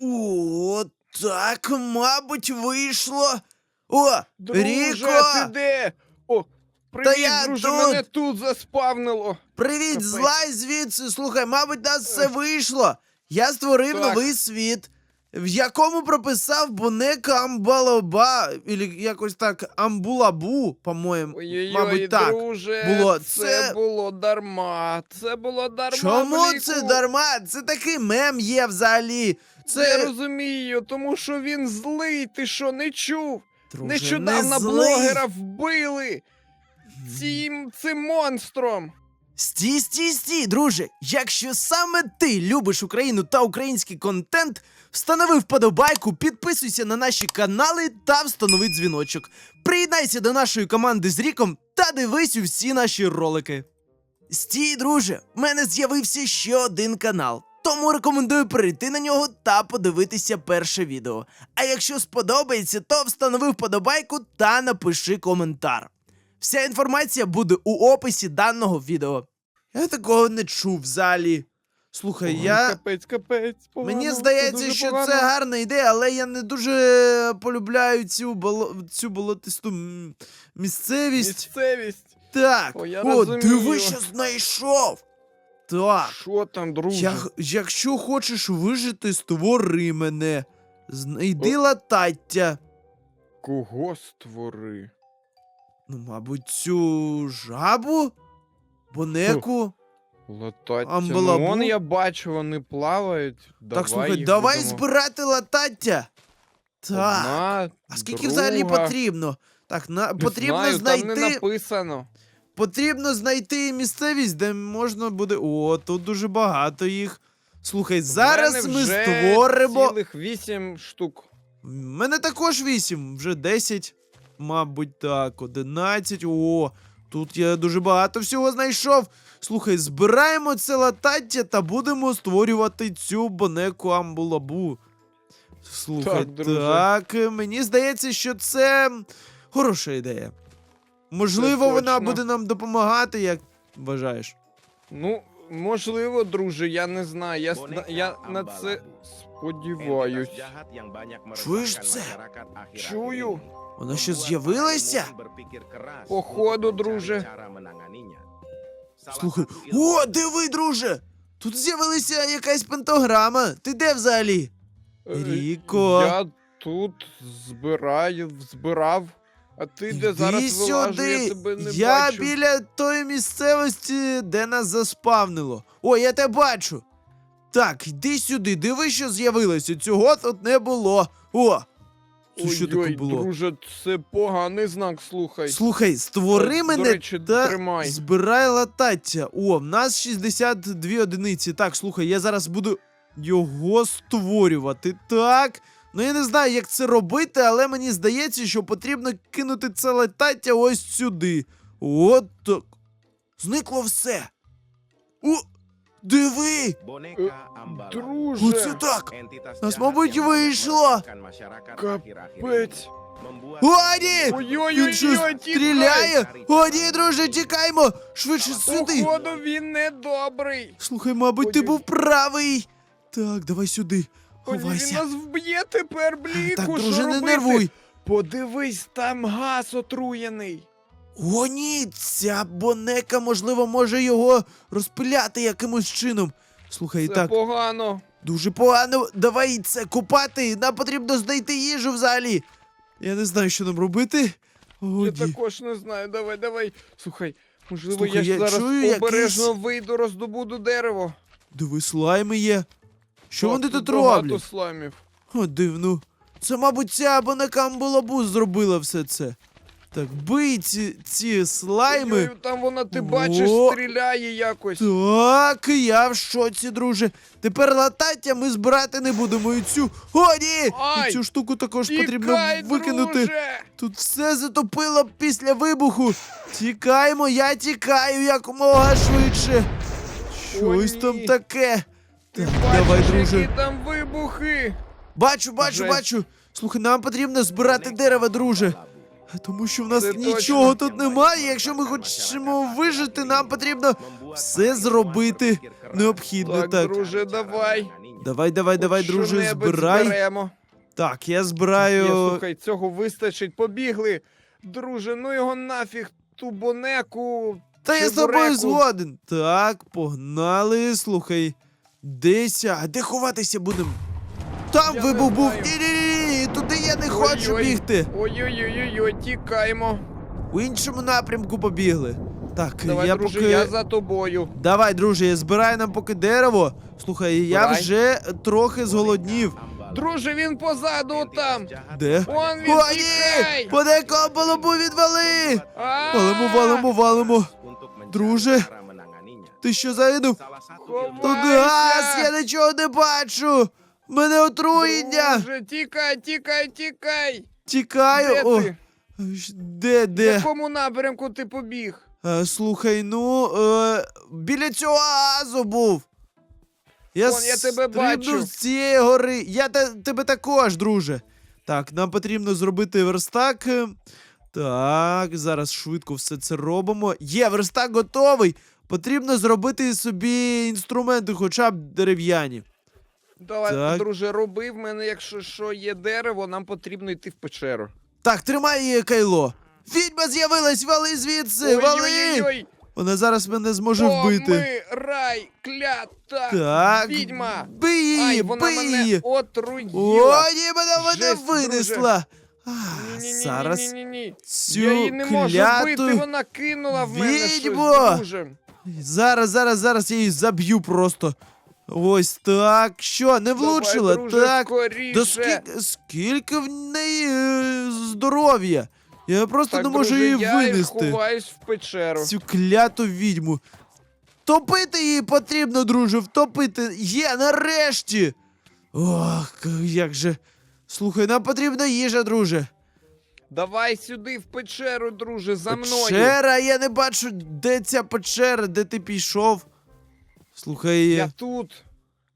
О, так, мабуть, вийшло. О, Друже, Ріко! ти де? О, привіт, я друже, тут. мене тут заспавнило. Привіт, Капець. злазь звідси. Слухай, мабуть, нас все вийшло. Я створив Так. новий світ, в якому прописав Бонека Амбалоба, і якось так Амбулабу, по-моєму. Мабуть, так. друже, було. це... Це- було дарма. Це було дарма. Чому Бліку. це дарма? Це такий мем є взагалі. Я розумію, тому що він злий, ти що, не чув? Друже, Нещодавно не блогера вбили цим, цим монстром. Стій, стій, стій, друже. Якщо саме ти любиш Україну та український контент, встанови вподобайку, підписуйся на наші канали та встанови дзвіночок. Приєднайся до нашої команди з Ріком та дивись усі наші ролики. Стій, друже, в мене з'явився ще один канал. Тому рекомендую перейти на нього та подивитися перше відео. А якщо сподобається, то встанови вподобайку та напиши коментар. Вся інформація буде у описі даного відео. Я такого не чув взагалі. Слухай, Ой, я. Капець, капець. Погано, Мені здається, дуже що погано. це гарна ідея, але я не дуже полюбляю цю, боло... цю болотисту м, місцевість. Місцевість. Так, О, я о, розумію. диви, що знайшов. Так, Що там, друже? я, якщо хочеш вижити, створи мене. Знайди латаття. Кого створи? Ну, мабуть, цю жабу? Бонеку? Латаття. Амбалабу? Ну, вон я бачу, вони плавають. Давай так, слухай, їх давай будемо. збирати латаття. Так. Одна, а скільки друга. взагалі потрібно? Так, на, Не потрібно знаю, знайти. Там не написано. Потрібно знайти місцевість, де можна буде. О, тут дуже багато їх. Слухай, зараз ми вже створимо. Цілих вісім штук. В мене також вісім, вже 10, мабуть, так, 11. О, тут я дуже багато всього знайшов. Слухай, збираємо це латаття та будемо створювати цю бонеку амбулабу. Слухай, Так, так, мені здається, що це хороша ідея. Можливо, вона буде нам допомагати, як вважаєш. Ну, можливо, друже, я не знаю. Я, я на це сподіваюсь. Чуєш це? Чую. Вона що з'явилася? Походу, друже. Слухай, о, диви, друже! Тут з'явилася якась пентаграма. Ти де взагалі? Е, Ріко. Я тут збираю, збирав. А ти де Іди зараз вилажу, я тебе не я бачу. біля тої місцевості, де нас заспавнило. О, я тебе бачу. Так, йди сюди, диви, що з'явилося. Цього тут не було. О! Це що таке було? друже, це поганий знак, слухай. Слухай, створи Е, до мене речі, та тримай. збирай латаття. О, в нас 62 одиниці. Так, слухай, я зараз буду його створювати. Так. Ну я не знаю, як це робити, але мені здається, що потрібно кинути це латаття ось сюди. От так. Зникло все. О, диви! Друже, Оце так! Нас, мабуть, вийшло. Капець. Ой-ой-ой, Він що стріляє? О, друже, тікаймо! Швидше сюди! Походу, він недобрий. Слухай, мабуть, ти Ой-ой. був правий. Так, давай сюди. Ой, він Ховайся. нас вб'є тепер, бліку. Так, що друже, не робити? нервуй. Подивись, там газ отруєний. О, ні, ця бонека, можливо, може його розпиляти якимось чином. Слухай, Це так, погано. дуже погано. Давай це купати. Нам потрібно знайти їжу взагалі. Я не знаю, що нам робити. О, Я ні. також не знаю. Давай, давай. Слухай, можливо, Слухай, я ж я зараз чую обережно якийсь- вийду, роздобуду дерево. Диви, слайми є. Що Так, вони тут багато роблять? сламів. О, дивно. Це, мабуть, ця бонека Амбулабу зробила все це. Так, бий ці, ці слайми. Ой-ой, там вона, ти бачиш, О! стріляє якось. Так, я в шоці, друже. Тепер латаття ми збирати не будемо. І цю. О, ні! Ай! І цю штуку також потрібно викинути. друже! Тут все затопило після вибуху. Тікаємо, я тікаю якомога швидше. Щось О, там таке. Ти Так, бачиш, давай, друже. які там вибухи. Бачу, бачу, Жесть. бачу. Слухай, нам потрібно збирати дерева, друже. Тому що в нас Це нічого точно. тут немає. Якщо ми хочемо вижити, нам потрібно все зробити необхідне. Так, Так, друже, давай. Давай, давай, давай, друже, що-небудь збирай. Зберемо. Так, я збираю. слухай, цього вистачить. Побігли. Друже, ну його нафіг, ту бонеку. Та я з тобою чебуреку. згоден. Так, погнали, слухай. Десь, а де ховатися будемо? Там Я вибух був. знаю. Ні-ні-ні, я не хочу Ой-ой. бігти. Ой-ой-ой, тікаємо. У іншому напрямку побігли. Так, Давай, я друже, поки. я за тобою. Давай, друже, я збираю нам поки дерево. Слухай, я Збирай. вже трохи зголоднів. Друже, він позаду там. Де? Он він, О, ні! тікай! Подекого балобу відвали! А! Валимо, валимо, валимо. Друже, ти що загинув? Ховайся! газ, я нічого не бачу! Мене отруєння! Друже, тікай, тікай, тікай! Тікаю! Де О, ти? щ- де, В де? якому напрямку ти побіг? Е, слухай, ну, е, біля цього газу був. Я, Вон, я тебе стрибнув бачу. з цієї гори. Я те- тебе також, друже. Так, нам потрібно зробити верстак. Е, Так, зараз швидко все це робимо. Є, верстак готовий. Потрібно зробити собі інструменти, хоча б дерев'яні. Давай, Так. друже, роби в мене, якщо що є дерево, нам потрібно йти в печеру. Так, тримай її кайло. Відьма з'явилась, вали звідси, вали! Ой-ой-ой! Вона зараз мене зможе вбити. Ми, рай, клята, Так, відьма! бий її, Ай, вона бий мене її. отруїла! О, ні, вона мене Жесть, винесла. А, Ні-ні-ні-ні-ні-ні. зараз Я її не можу кляту... бити, вона кинула в мене відьмо! щось, друже. Зараз, зараз, зараз я її заб'ю просто. Ось так. Що, не влучила? Давай, друже, так. скоріше. До скільки, скільки в неї е, здоров'я? Я просто Так, не можу друже, її я винести. ховаюсь в печеру. Цю кляту відьму. Топити її потрібно, друже, втопити. Є, нарешті. Ох, як же. Слухай, нам потрібна їжа, друже. Давай сюди в печеру, друже, за мною. Печера, я не бачу, де ця печера, де ти пішов. Слухай, Я тут.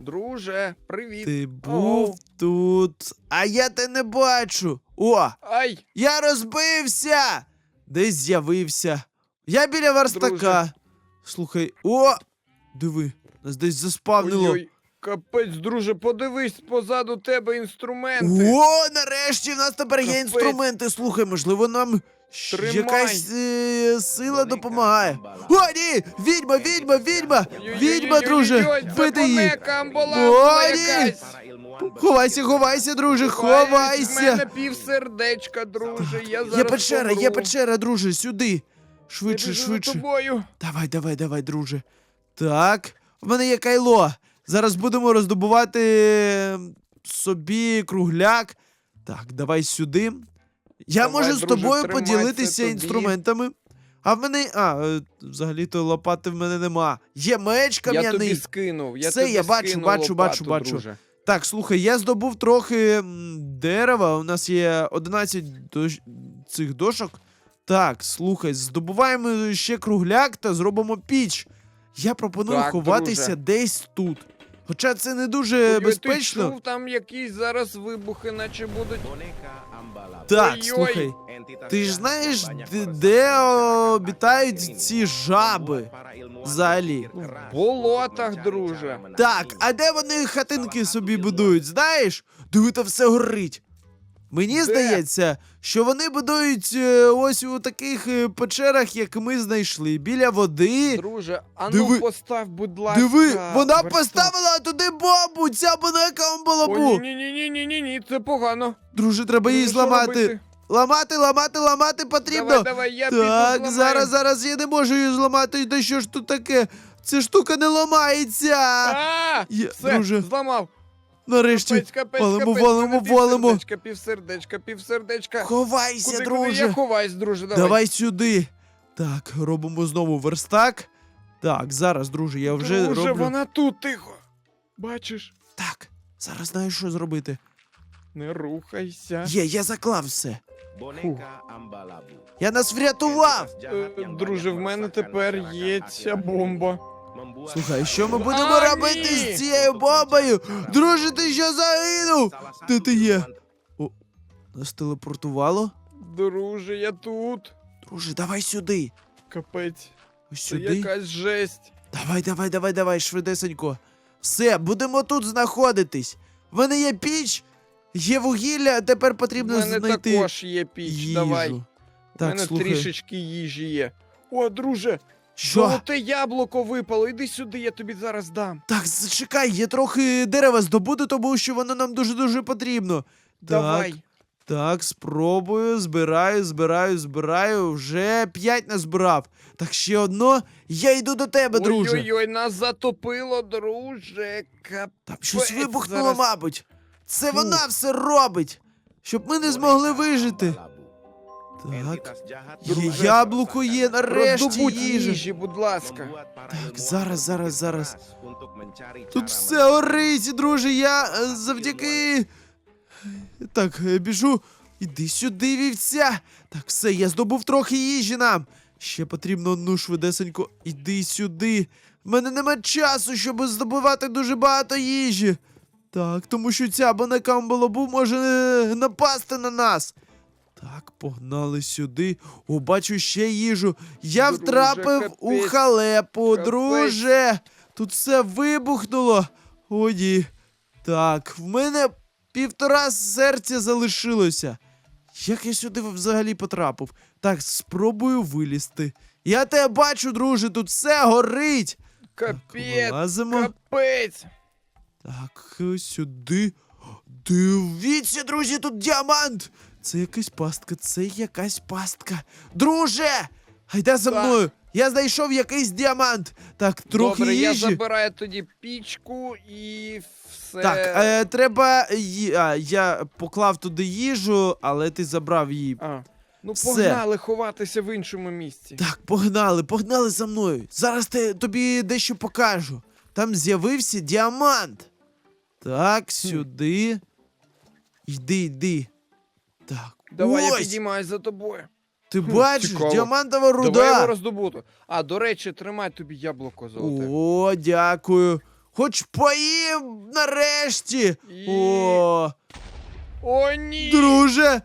Друже, привіт. ти Оу. був тут. А я те не бачу. О, Ай, я розбився. Десь з'явився. Я біля верстака. Друже. Слухай, о! Диви, нас десь заспавнило. ой-ой. Капець, друже, подивись позаду тебе інструменти. О, нарешті в нас тепер є Капець. інструменти. Слухай, можливо, нам Тримай. якась е, сила допомагає. О, ні! Відьма, відьма, відьма! Відьма, друже! Бити її! О, ні! Ховайся, ховайся, друже, В мене ховайся! півсердечка, друже. Я зараз Є печера, є печера, друже, сюди. Я Швидше, біжу за швидше. тобою. Давай, давай, давай, друже. Так, в мене є кайло. Зараз будемо роздобувати собі кругляк. Так, давай сюди. Я Давай, можу з друже, тобою поділитися тобі. інструментами. А в мене. А, е, взагалі-то лопати в мене нема. Є меч Я тобі кам'яний. скинув. Я Все, тобі я бачу, скинув бачу, бачу, лопату, бачу. Друже. Так, слухай, я здобув трохи м, дерева. У нас є 11 дош... цих дошок. Так, слухай, здобуваємо ще кругляк та зробимо піч. Я пропоную Так, ховатися друже. десь тут. Хоча це не дуже Ой, безпечно. Ти чув, там якісь зараз вибухи, наче будуть. Так, Ой-ой. слухай. Ти ж знаєш, де, де обітають ці жаби взагалі? В болотах, друже. Так, а де вони хатинки собі будують, знаєш? Диви, то все горить. Мені Де? здається, що вони будують е, ось у таких е, печерах, як ми знайшли, біля води. Друже, а Диви. ну постав, будь ласка. Диви, вона верстак. поставила туди бомбу, ця бонека О, амбалабу. ні, ні, ні, ні, ні, ні, це погано. Друже, треба її що зламати. робити? Ламати, ламати, ламати потрібно. Давай, давай, я піду так, зламаю. зараз, зараз я не можу її зламати. Та що ж тут таке? Ця штука не ламається. А, Є, все, друже. зламав. Нарешті. Валимо, валимо, валимо. Півсердечка, півсердечка, півсердечка. Ховайся, Куди, друже. куди я ховаюсь, друже, давай. Давай сюди. Так, робимо знову верстак. Так, зараз, друже, я вже Друже, роблю. вона тут, тихо. Бачиш? Так, зараз знаю, що зробити. Не рухайся. Є, я заклав все. Фух. Я нас врятував. Е, Друже, в мене тепер є ця бомба. Слухай, що ми будемо А, робити ні! з цією бомбою? Друже, ти що загинув? Де ти є? Нас телепортувало? Друже, я тут. Друже, давай сюди. Капець. Ось Це сюди. якась жесть. Давай, давай, давай, давай, швидесенько. Все, будемо тут знаходитись. В мене є піч, є вугілля, а тепер У потрібно мене знайти також є піч, їжу. давай. У Так, мене слухай. трішечки їжі є. О, друже, Що? золоте яблуко випало. Іди сюди, я тобі зараз дам. Так, зачекай, я трохи дерева здобуду, тому що воно нам дуже-дуже потрібно. Давай. Так, так, спробую, збираю, збираю, збираю. Вже п'ять назбирав. Так, ще одно. Я йду до тебе, друже. Ой-ой-ой, нас затопило, друже. Кап... Там щось вибухнуло, зараз. мабуть. Це Фу. вона все робить, щоб ми не змогли вижити. Так, є яблуко є, нарешті Роздобудь їжа. їжі, будь ласка. Так, зараз, зараз, зараз. Тут все горить, друже, я е, завдяки. Так, е, біжу. Іди сюди, вівця. Так, все, я здобув трохи їжі нам. Ще потрібно одну швидесенько. Іди сюди. В мене нема часу, щоб здобувати дуже багато їжі. Так, тому що ця банакамбалабу може е, напасти на нас. Так, погнали сюди. О, бачу ще їжу. Я Друже, втрапив у халепу, Капець. друже. Тут все вибухнуло. О, ні. Так, в мене півтора серця залишилося. Як я сюди взагалі потрапив? Так, спробую вилізти. Я тебе бачу, друже, тут все горить. Капець, Вилазимо. капець. Так, сюди. Дивіться, друзі, тут діамант. Це якась пастка, це якась пастка. Друже! Гайда за Так. мною. Я знайшов якийсь діамант. Так, трохи Добре, я забираю тоді пічку і все. Так, е, треба. ї- А, я поклав туди їжу, але ти забрав її. А, ну Все. погнали ховатися в іншому місці. Так, погнали, погнали за мною. Зараз те, тобі дещо покажу. Там з'явився діамант. Так, сюди. Йди, йди. Так. Давай я ось, підіймаюсь за тобою. ти Хм, бачиш, цікаво. діамантова Давай його руда. роздобуту. А, до речі, тримай тобі яблуко золоте. О, дякую. Хоч поїм нарешті. І- О, О, ні! друже.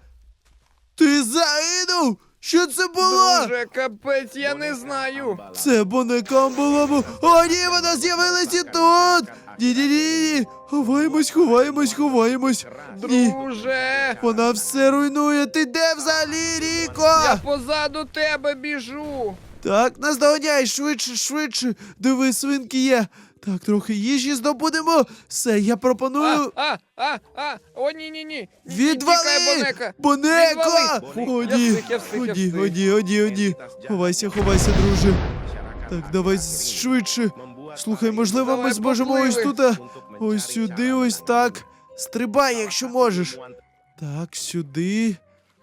Ти загинув? Що це було? Друже, капець, я не знаю. Це бонекам було. О, ні, вона з'явилася тут! Ні-ні-ні! Ховаємось, ховаємось, ховаємось. Ні, Друже! вона все руйнує. Ти де взагалі, Ріко? Я позаду тебе біжу. Так, наздоганяй, швидше, швидше. Диви, свинки є. Так, трохи їжі здобудемо. Все, я пропоную. А, а, а, а, о, ні, ні, ні. Відвали! Бонека. Бонека! О, ні, о, ні, о, ні, о, ні, о, ні. Ховайся, ховайся, друже. Так, давай швидше. Слухай, можливо, ми Давай, зможемо ось тут. а, Ось сюди, ось так. Стрибай, якщо можеш. Так, сюди.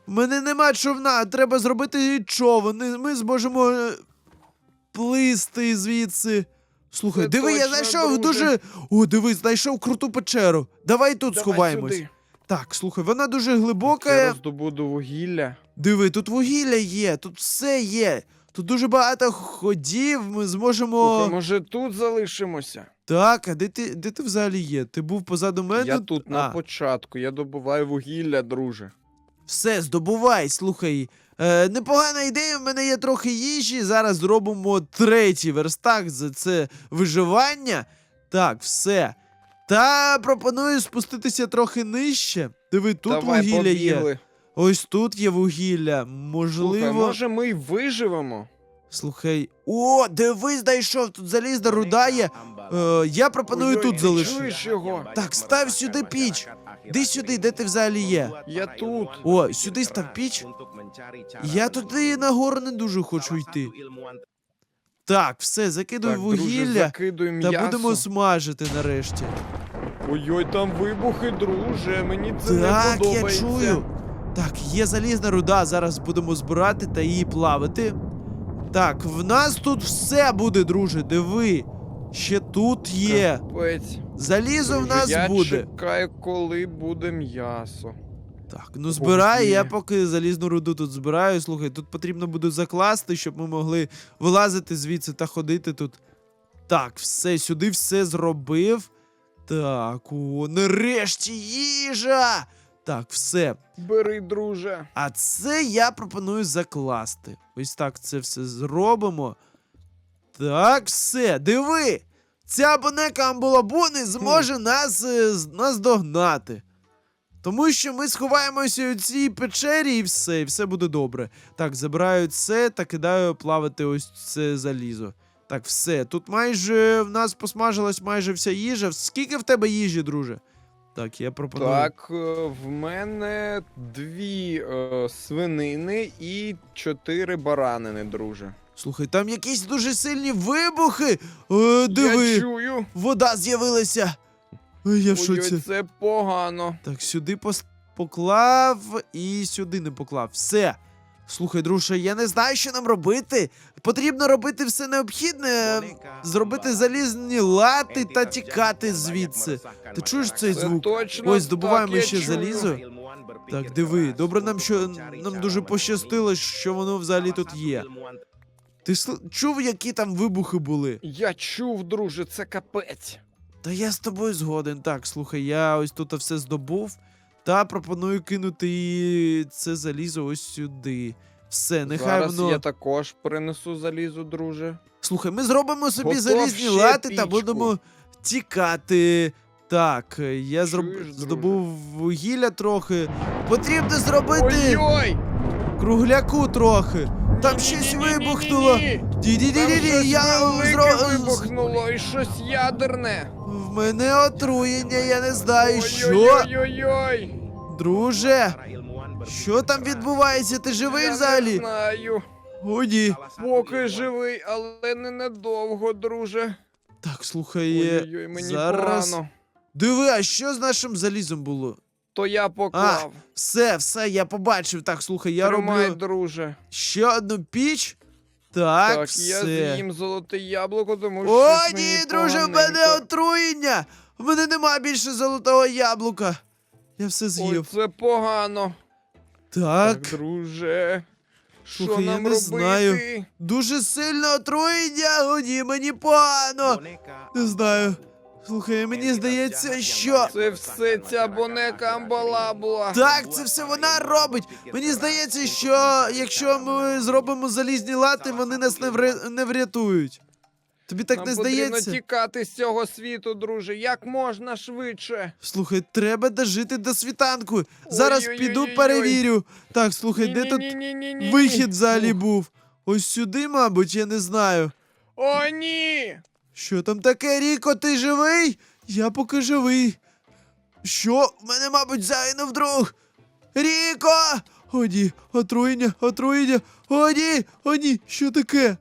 У мене нема човна, треба зробити човен. і Ми зможемо е, плисти звідси. Слухай, Це диви, я точно, знайшов друже. дуже. О, диви, знайшов круту печеру. Давай тут Давай сховаємось. сюди. Так, слухай, вона дуже глибока. Я роздобуду вугілля. Диви, тут вугілля є, тут все є. Тут дуже багато ходів, ми зможемо. Слухай, може тут залишимося? Так, а де ти, де ти взагалі є? Ти був позаду мене? Я тут на а, початку, я добуваю вугілля, друже. Все, здобувай, слухай. Е, непогана ідея, в мене є трохи їжі. Зараз зробимо третій верстак за це виживання. Так, все. Та пропоную спуститися трохи нижче. Диви, тут Давай, вугілля є. Ось тут є вугілля. Слухай, Можливо. може ми й виживемо? Слухай. О, дивись, знайшов, тут залізна руда є. Е, я пропоную Ой-ой, тут ти залишити. чуєш його? Так, став сюди піч. Де сюди, де ти взагалі є? Я тут. О, сюди став піч. Я туди нагору не дуже хочу йти. Так, все, закидуй Так, друже, вугілля закидуй та м'ясо. будемо смажити нарешті. Ой-ой, там вибухи, друже, мені це так, не я подобається. чую. Так, є залізна руда, зараз будемо збирати та її плавити. Так, в нас тут все буде, друже, диви. Ще тут є. Капець. Залізо в нас я буде. чекаю, коли буде м'ясо. Так, ну збирай, я поки залізну руду тут збираю. Слухай, тут потрібно буде закласти, щоб ми могли вилазити звідси та ходити тут. Так, все, сюди все зробив. Так, о, нарешті їжа! Так, все. Бери, друже. А це я пропоную закласти. Ось так це все зробимо. Так, все, диви. ця бонека Амбулабу не зможе нас, е, з- нас догнати. Тому що ми сховаємося у цій печері і все, і все буде добре. Так, забираю це та кидаю плавати ось це залізо. Так, все. Тут майже в нас посмажилась майже вся їжа. Скільки в тебе їжі, друже? Так, я пропоную. Так, е, в мене дві е, свинини і чотири баранини, друже. Слухай, там якісь дуже сильні вибухи. Е, диви, Я чую. вода з'явилася. Ой, я в шоці. Ой, це погано. Так, сюди пос- поклав і сюди не поклав. Все. Слухай, друже, я не знаю, що нам робити. Потрібно робити все необхідне, зробити залізні лати та тікати звідси. Ти чуєш цей звук? Ось здобуваємо ще залізо. Так, диви, добре нам, що нам дуже пощастило, що воно взагалі тут є. Ти сл- чув, які там вибухи були? Я чув, друже, це капець. Та я з тобою згоден. Так, слухай, я ось тут все здобув. Та пропоную кинути це залізо ось сюди. Все, нехай Зараз воно. я також принесу залізо, друже. Слухай, ми зробимо собі Готов залізні ще лати та пічку. будемо тікати. Так, я зроб... Чуєш, друже? здобув вугілля трохи. Потрібно зробити Ой-ой! кругляку трохи. Там щось вибухнуло. Там Ді-ді-ді-ді, я зро... вибухнуло і щось ядерне. В мене отруєння, я не знаю, що. Ой-ой-ой-ой! Друже, що там відбувається? Ти живий Я не взагалі? знаю. О, ні. Поки живий, але не надовго, друже. Так, слухай, е, Ой-ой-ой, мені зараз. погано. Диви, а що з нашим залізом було? То я поклав. Все, все, я побачив. Так, слухай, я Тримай, роблю друже. ще одну піч. Так, Так, все. я з'їм золоте яблуко, тому що. О, щось ні, мені друже, в мене поганенько. отруєння. В мене нема більше золотого яблука. Я все Ой, з'їв. це погано. Так, друже. Що Слухай, я нам не робити? знаю. дуже сильне отруєння. О, ні, мені погано. Не знаю. Слухай, мені здається, що. Це все ця бонека амбалабла. Так, це все вона робить. Мені здається, що якщо ми зробимо залізні лати, вони нас не, вре... не врятують. Тобі так Нам не потрібно здається? тікати з цього світу, друже. Як можна швидше? Слухай, треба дожити до світанку. Зараз Ой-ой-ой-ой-ой. піду перевірю. Так, слухай, де тут Ні-ні-ні-ні-ні-ні. вихід взагалі був? Ось сюди, мабуть, я не знаю. О, ні! Що там таке, Ріко, ти живий? Я поки живий. Що? Мене, мабуть, загинув друг. Ріко! О, ні, отруєння, отруєння. О, ні, що таке?